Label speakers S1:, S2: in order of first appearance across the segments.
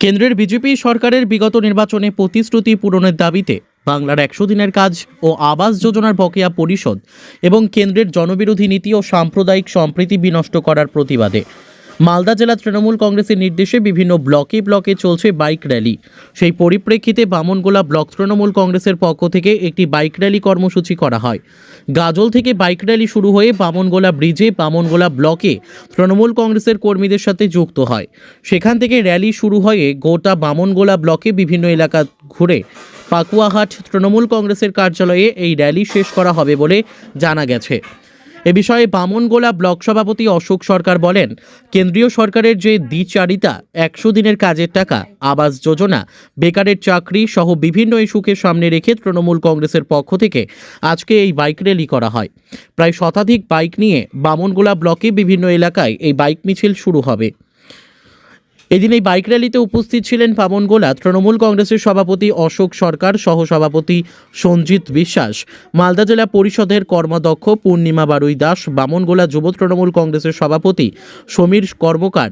S1: কেন্দ্রের বিজেপি সরকারের বিগত নির্বাচনে প্রতিশ্রুতি পূরণের দাবিতে বাংলার একশো দিনের কাজ ও আবাস যোজনার বকেয়া পরিষদ এবং কেন্দ্রের জনবিরোধী নীতি ও সাম্প্রদায়িক সম্প্রীতি বিনষ্ট করার প্রতিবাদে। মালদা জেলা তৃণমূল কংগ্রেসের নির্দেশে বিভিন্ন ব্লকে ব্লকে চলছে বাইক র্যালি। সেই পরিপ্রেক্ষিতে বামনগোলা ব্লক তৃণমূল কংগ্রেসের পক্ষ থেকে একটি বাইক র্যালি কর্মসূচি করা হয়। গাজল থেকে বাইক র্যালি শুরু হয়ে বামনগোলা ব্রিজে বামনগোলা ব্লকে তৃণমূল কংগ্রেসের কর্মীদের সাথে যুক্ত হয়। সেখান থেকে র্যালি শুরু হয়ে গোটা বামনগোলা ব্লকে বিভিন্ন এলাকা ঘুরে পাকুয়াহাট তৃণমূল কংগ্রেসের কার্যালয়ে এই র্যালি শেষ করা হবে বলে জানা গেছে। এ বিষয়ে বামনগোলা ব্লক সভাপতি অশোক সরকার বলেন, কেন্দ্রীয় সরকারের যে দ্বিচারিতা, একশো দিনের কাজের টাকা, আবাস যোজনা, বেকারের চাকরি সহ বিভিন্ন ইস্যুকে সামনে রেখে তৃণমূল কংগ্রেসের পক্ষ থেকে আজকে এই বাইক র্যালি করা হয়। প্রায় শতাধিক বাইক নিয়ে বামনগোলা ব্লকে বিভিন্ন এলাকায় এই বাইক মিছিল শুরু হবে। এদিন এই বাইক র্যালিতে উপস্থিত ছিলেন পাবনগোলা তৃণমূল কংগ্রেসের সভাপতি অশোক সরকার, সহসভাপতি সঞ্জিত বিশ্বাস। মালদা জেলা পরিষদের কর্মাধ্যক্ষ পূর্ণিমা বারুই দাস বামনগোলা যুব তৃণমূল কংগ্রেসের সভাপতি সমীর কর্মকার।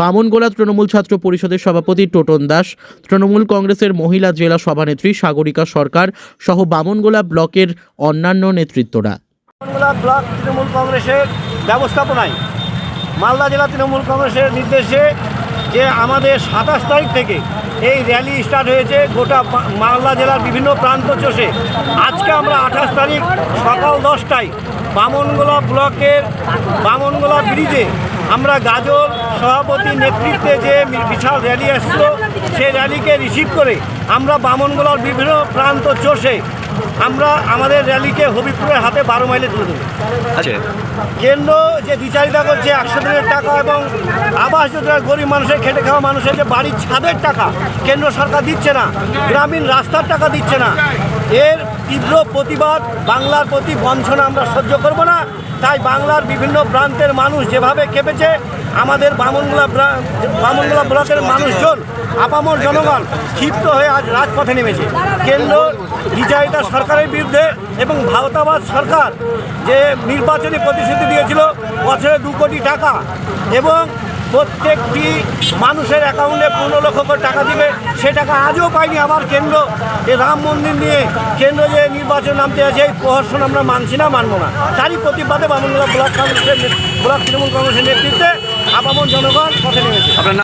S1: বামনগোলা তৃণমূল ছাত্র পরিষদের সভাপতি টোটন দাস, তৃণমূল কংগ্রেসের মহিলা জেলা সভানেত্রী সাগরিকা সরকার সহ বামনগোলা ব্লকের অন্যান্য নেতৃত্বরা।
S2: ব্লক তৃণমূল কংগ্রেসের ব্যবস্থাপনায় মালদা জেলা তৃণমূল কংগ্রেসের নির্দেশে যে আমাদের সাতাশ তারিখ থেকে এই র্যালি স্টার্ট হয়েছে গোটা মালদা জেলার বিভিন্ন প্রান্ত চষে। আজকে আমরা আঠাশ তারিখ সকাল দশটায় বামনগোলা ব্লকের বামনগোলা ব্রিজে আমরা গাজল সভাপতির নেতৃত্বে যে বিশাল র্যালি আসছিল, সেই র্যালিকে রিসিভ করে আমরা বামনগোলার বিভিন্ন প্রান্ত চষে আমরা আমাদের র্যালিকে হবিপুরের হাতে বারো মাইলে তুলে দেবো।
S3: আচ্ছা।
S2: কেন্দ্র যে বিচারিতা করছে একশো দিনের টাকা এবং আবাস যোজনা গরিব মানুষের খেটে খাওয়া মানুষের যে বাড়ির ছাদের টাকা কেন্দ্র সরকার দিচ্ছে না গ্রামীণ রাস্তার টাকা দিচ্ছে না এর তীব্র প্রতিবাদ বাংলার প্রতি বঞ্চনা আমরা সহ্য করব না। তাই বাংলার বিভিন্ন প্রান্তের মানুষ যেভাবে কেঁপেছে, আমাদের বামনগোলা বামনগুলা ব্লকের মানুষজন আপামর জনগণ ক্ষিপ্ত হয়ে আজ রাজপথে নেমেছে। কেন্দ্র বিচারিতা সরকারের বিরুদ্ধে এবং ভারতাবাদ সরকার যে নির্বাচনী প্রতিশ্রুতি দিয়েছিল, বছরে দু কোটি টাকা এবং প্রত্যেকটি মানুষের অ্যাকাউন্টে পনেরো লক্ষ করে টাকা দিবে। সে টাকা আজও পাইনি আবার কেন্দ্র। এই রাম মন্দির নিয়ে কেন্দ্র যে নির্বাচন নামতে আছে এই প্রহসন আমরা মানছি না, মানবো না। তারই প্রতিবাদে বামনগোলা ব্লক কংগ্রেসের ব্লক তৃণমূল কংগ্রেসের নেতৃত্বে আপামন জনগণ পথে নেমেছে।